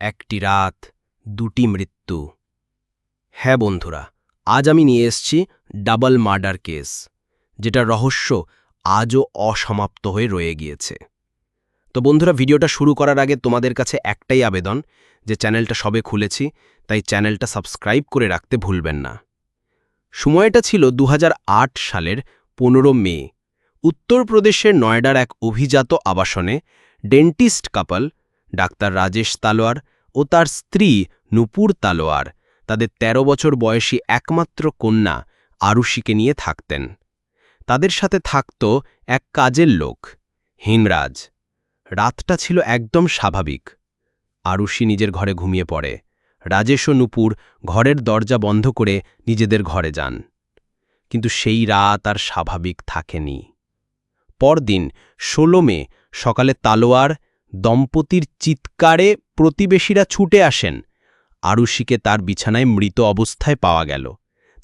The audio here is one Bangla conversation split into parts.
একটি রাত, দুটি মৃত্যু। হ্যাঁ বন্ধুরা, আজ আমি নিয়ে এসছি ডাবল মার্ডার কেস যেটা রহস্য আজও অসমাপ্ত হয়ে রয়ে গিয়েছে। তো বন্ধুরা, ভিডিওটা শুরু করার আগে তোমাদের কাছে একটাই আবেদন, যে চ্যানেলটা সবে খুলেছি, তাই চ্যানেলটা সাবস্ক্রাইব করে রাখতে ভুলবেন না। সময়টা ছিল দু হাজার আট সালের পনেরো মে, উত্তরপ্রদেশের নয়ডার এক অভিজাত আবাসনে dentist couple doctor Rajesh Talwar ও তার স্ত্রী নুপুর তালোয়ার। তাদের ১৩ বছর বয়সী একমাত্র কন্যা আরুষিকে নিয়ে থাকতেন। তাদের সাথে থাকত এক কাজের লোক, হিমরাজ। রাতটা ছিল একদম স্বাভাবিক। আরুষি নিজের ঘরে ঘুমিয়ে পড়ে। রাজেশ ও নুপুর ঘরের দরজা বন্ধ করে নিজেদের ঘরে যান। কিন্তু সেই রাত আর স্বাভাবিক থাকেনি। পরদিন ষোলো মে সকালে তালোয়ার দম্পতির চিৎকারে প্রতিবেশীরা ছুটে আসেন। আরুষিকে তার বিছানায় মৃত অবস্থায় পাওয়া গেল।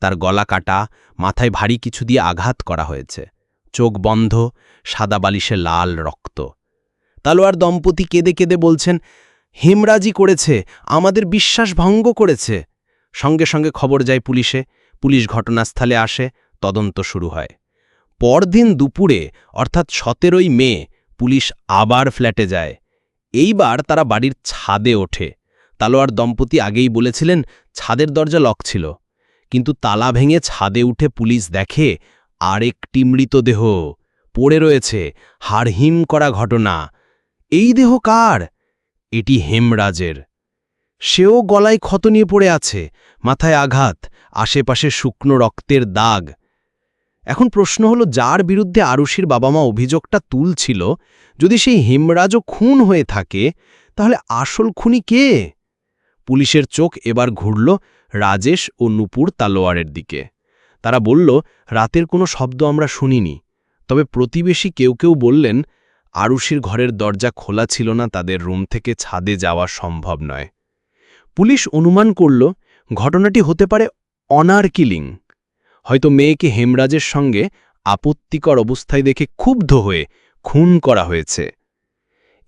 তার গলা কাটা, মাথায় ভারী কিছু দিয়ে আঘাত করা হয়েছে। চোখ বন্ধ, সাদা বালিশে লাল রক্ত। তালোয়ার দম্পতি কেঁদে কেঁদে বলছেন, হেমরাজি করেছে, আমাদের বিশ্বাস ভঙ্গ করেছে। সঙ্গে সঙ্গে খবর যায় পুলিশে। পুলিশ ঘটনাস্থলে আসে, তদন্ত শুরু হয়। পরদিন দুপুরে, অর্থাৎ সতেরোই মে, পুলিশ আবার ফ্ল্যাটে যায়। এইবার তারা বাড়ির ছাদে ওঠে। তালোয়ার দম্পতি আগেই বলেছিলেন, ছাদের দরজা লক ছিল। কিন্তু তালা ভেঙে ছাদে উঠে পুলিশ দেখে, আরেকটি মৃতদেহ পড়ে রয়েছে, হাড়হিম করা ঘটনা। এই দেহ কার? এটি হেমরাজের। সেও গলায় ক্ষত নিয়ে পড়ে আছে, মাথায় আঘাত, আশেপাশে শুকনো রক্তের দাগ। এখন প্রশ্ন হলো, যার বিরুদ্ধে আরুষির বাবা মা অভিযোগটা তুলছিল, যদি সেই হেমরাজও খুন হয়ে থাকে, তাহলে আসল খুনি কে? পুলিশের চোখ এবার ঘুরল রাজেশ ও নুপুর তালোয়ারের দিকে। তারা বলল, রাতের কোনো শব্দ আমরা শুনিনি। তবে প্রতিবেশী কেউ কেউ বললেন আরুষির ঘরের দরজা খোলা ছিল না, তাদের রুম থেকে ছাদে যাওয়া সম্ভব নয়। পুলিশ অনুমান করল, ঘটনাটি হতে পারে অনার কিলিং হয়তো মেয়েকে হেমরাজের সঙ্গে আপত্তিকর অবস্থায় দেখে ক্ষুব্ধ হয়ে খুন করা হয়েছে।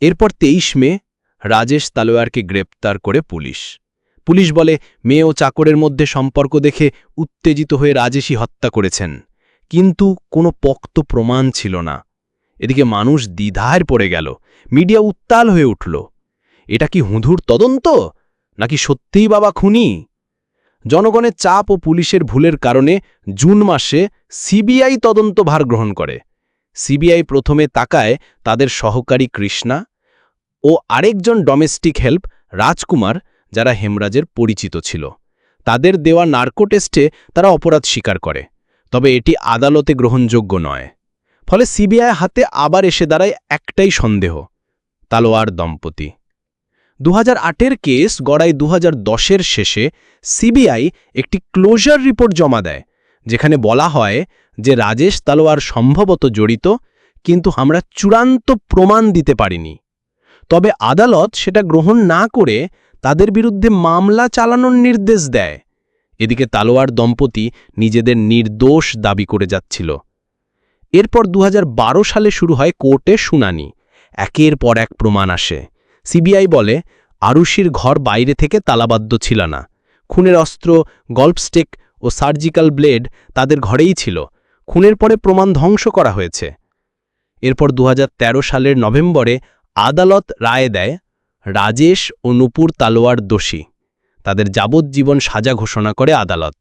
এরপর তেইশ মে রাজেশ তালোয়ারকে গ্রেপ্তার করে পুলিশ। পুলিশ বলে, মেয়ে ও চাকরের মধ্যে সম্পর্ক দেখে উত্তেজিত হয়ে রাজেশই হত্যা করেছেন। কিন্তু কোনো পক্ত প্রমাণ ছিল না। এদিকে মানুষ দ্বিধায় পড়ে গেল। মিডিয়া উত্তাল হয়ে উঠল। এটা কি হুঁধুর তদন্ত? নাকি সত্যিই বাবা খুনি? জনগণের চাপ ও পুলিশের ভুলের কারণে জুন মাসে সিবিআই তদন্ত ভার গ্রহণ করে। সিবিআই প্রথমে তাকায় তাদের সহকারী কৃষ্ণা ও আরেকজন ডোমেস্টিক হেল্প রাজকুমার যারা হেমরাজের পরিচিত ছিল। তাদের দেওয়া নার্কো টেস্টে তারা অপরাধ স্বীকার করে, তবে এটি আদালতে গ্রহণযোগ্য নয়। ফলে সিবিআই হাতে আবার এসে দাঁড়ায় একটাই সন্দেহ, তালোয়ার দম্পতি। দু হাজার কেস গড়াই দু হাজার শেষে সিবিআই একটি ক্লোজার রিপোর্ট জমা দেয়, যেখানে বলা হয় যে রাজেশ তালোয়ার সম্ভবত জড়িত, কিন্তু আমরা চূড়ান্ত প্রমাণ দিতে পারিনি। তবে আদালত সেটা গ্রহণ না করে তাদের বিরুদ্ধে মামলা চালানোর নির্দেশ দেয়। এদিকে তালোয়ার দম্পতি নিজেদের নির্দোষ দাবি করে যাচ্ছিল। এরপর দু হাজার বারো সালে শুরু হয় কোর্টে শুনানি। একের পর এক প্রমাণ আসে। সিবিআই বলে আরুষির ঘর বাইরে থেকে তালাবাদ্য ছিল না। খুনের অস্ত্র গল্ফস্টেক ও সার্জিক্যাল ব্লেড তাদের ঘরেই ছিল। খুনের পরে প্রমাণ ধ্বংস করা হয়েছে। এরপর দু হাজার তেরো সালের নভেম্বরে আদালত রায় দেয়, রাজেশ ও নুপুর তালোয়ার দোষী। তাদের যাবজ্জীবন সাজা ঘোষণা করে আদালত।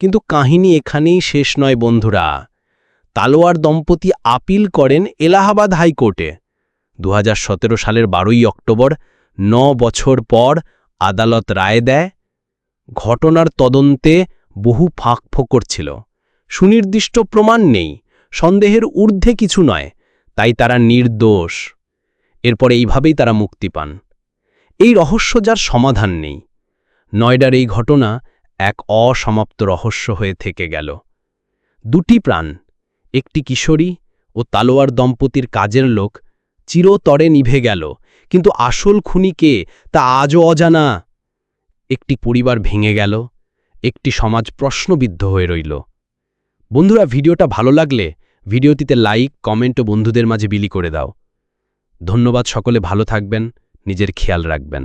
কিন্তু কাহিনী এখানেই শেষ নয় বন্ধুরা। তালোয়ার দম্পতি আপিল করেন এলাহাবাদ হাইকোর্টে। দু হাজার সতেরো সালের বারোই অক্টোবর, ন বছর পর আদালত রায় দেয়, ঘটনার তদন্তে বহু ফাঁকফোকর ছিল। সুনির্দিষ্ট প্রমাণ নেই, সন্দেহের ঊর্ধ্বে কিছু নয়, তাই তারা নির্দোষ। এরপর এইভাবেই তারা মুক্তি পান। এই রহস্য যার সমাধান নেই। নয়ডার এই ঘটনা এক অসমাপ্ত রহস্য হয়ে থেকে গেল। দুটি প্রাণ, একটি কিশোরী ও তালোয়ার দম্পতির কাজের লোক চিরতরে নিভে গেল। কিন্তু আসল খুনি কে, তা আজও অজানা। একটি পরিবার ভেঙে গেল, একটি সমাজ প্রশ্নবিদ্ধ হয়ে রইল। বন্ধুরা, ভিডিওটা ভালো লাগলে ভিডিওটিতে লাইক, কমেন্ট ও বন্ধুদের মাঝে বিলি করে দাও। ধন্যবাদ সকলে, ভালো থাকবেন, নিজের খেয়াল রাখবেন।